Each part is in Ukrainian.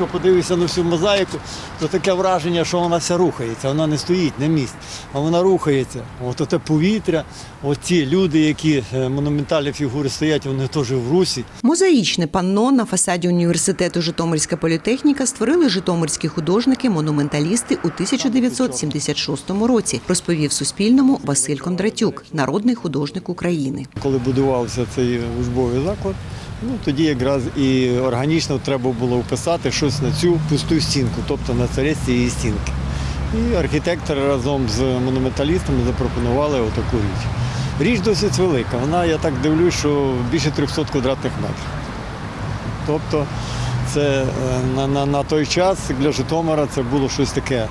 якщо подивишся на всю мозаїку, то таке враження, що вона вся рухається, вона не стоїть на місці, а вона рухається. От те повітря, от ті люди, які е, монументальні фігури стоять, вони теж в русі. Мозаїчне панно на фасаді університету Житомирська політехніка створили житомирські художники-монументалісти у 1976 році, розповів Суспільному Василь Кондратюк, народний художник України. Коли будувався цей учбовий заклад, ну тоді якраз і органічно треба було вписати щось на цю пусту стінку, тобто на царець цієї стінки. І архітектори разом з монументалістами запропонували отаку річ. Річ досить велика. Вона, я так дивлюсь, що більше 300 квадратних метрів. Тобто це е, на, на, на той час для Житомира це було щось таке.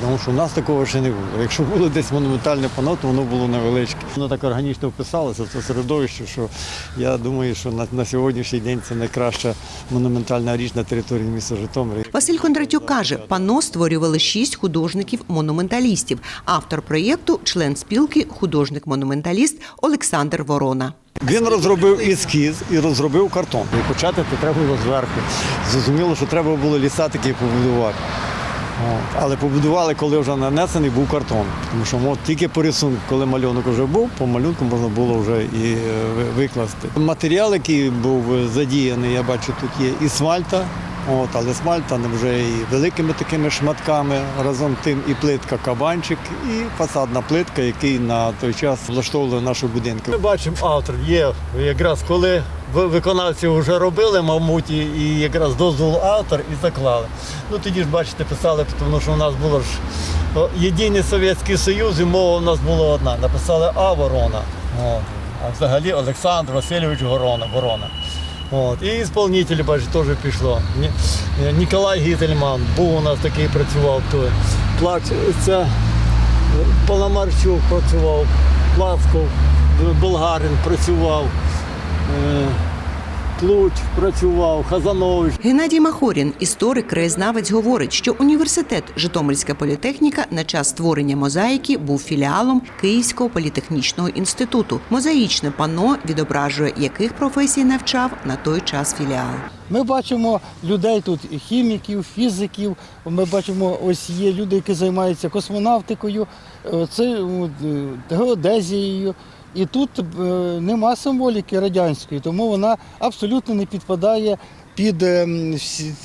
Тому що в нас такого ще не було. Якщо було десь монументальне панно, то воно було невеличке. Воно так органічно вписалося в це середовище, що я думаю, що на, на сьогоднішній день це найкраща монументальна річ на території міста Житомира. Василь Кондратюк каже, панно створювали шість художників-монументалістів. Автор проєкту, член спілки, художник-монументаліст Олександр Ворона. Він розробив ескіз і розробив картон. І почати треба було зверху. Зрозуміло, що треба було ліса такі побудувати. Але побудували, коли вже нанесений був картон. Тому що от, тільки по рисунку, коли малюнок вже був, по малюнку можна було вже і е, викласти. Матеріал, який був задіяний, я бачу, тут є і смальта, от, але смальта не вже і великими такими шматками, разом тим і плитка кабанчик, і фасадна плитка, який на той час влаштовували наші будинки. Ми бачимо, автор є якраз коли виконавці вже робили, мабуть, і- якраз дозвол автор і заклали. Ну тоді ж бачите, писали, тому що у нас було ж єдиний Совєтський Союз, і мова у нас була одна. Написали А Ворона. От. А взагалі Олександр Васильович Ворона. Ворона. От. І ісполнителі, бачите, теж пішло. Е, Ніколай Гітельман був у нас такий працював. той. Плач, це Паламарчук працював, Плацков, Болгарин працював, е, Тлуч працював, Хазанович. Геннадій Махорін, історик, краєзнавець, говорить, що університет Житомирська політехніка на час створення мозаїки був філіалом Київського політехнічного інституту. Мозаїчне панно відображує, яких професій навчав на той час філіал. Ми бачимо людей тут хіміків, фізиків. Ми бачимо, ось є люди, які займаються космонавтикою, е, це е, геодезією. І тут е, нема символіки радянської, тому вона абсолютно не підпадає під, е,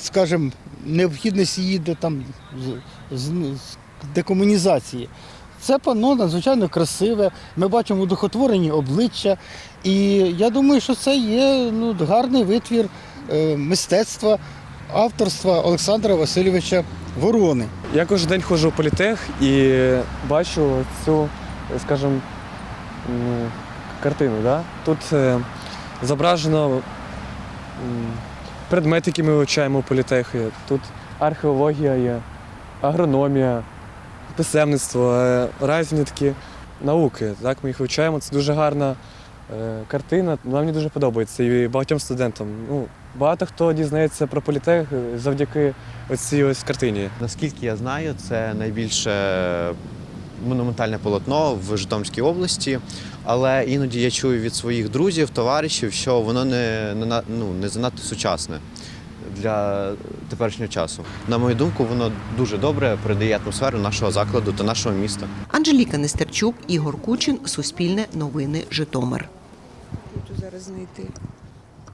скажімо, необхідність її де там декомунізації. Це панно надзвичайно красиве. Ми бачимо удохотворені обличчя. І я думаю, що це є ну, гарний витвір е, мистецтва авторства Олександра Васильовича Ворони. Я кожен день ходжу в політех і бачу цю, скажімо, картину. Да? Тут е, зображено предмети, які ми вивчаємо у політехі. Тут археологія є, агрономія, писемництво, е, різні такі науки. Так? Ми їх вивчаємо. Це дуже гарна е, картина. Вона мені дуже подобається і багатьом студентам. Ну, багато хто дізнається про політех завдяки оцій ось картині. Наскільки я знаю, це найбільше монументальне полотно в Житомирській області, але іноді я чую від своїх друзів, товаришів, що воно не, не, ну, не занадто сучасне для теперішнього часу. На мою думку, воно дуже добре передає атмосферу нашого закладу та нашого міста. Анжеліка Нестерчук, Ігор Кучин, Суспільне новини, Житомир. Хочу зараз знайти.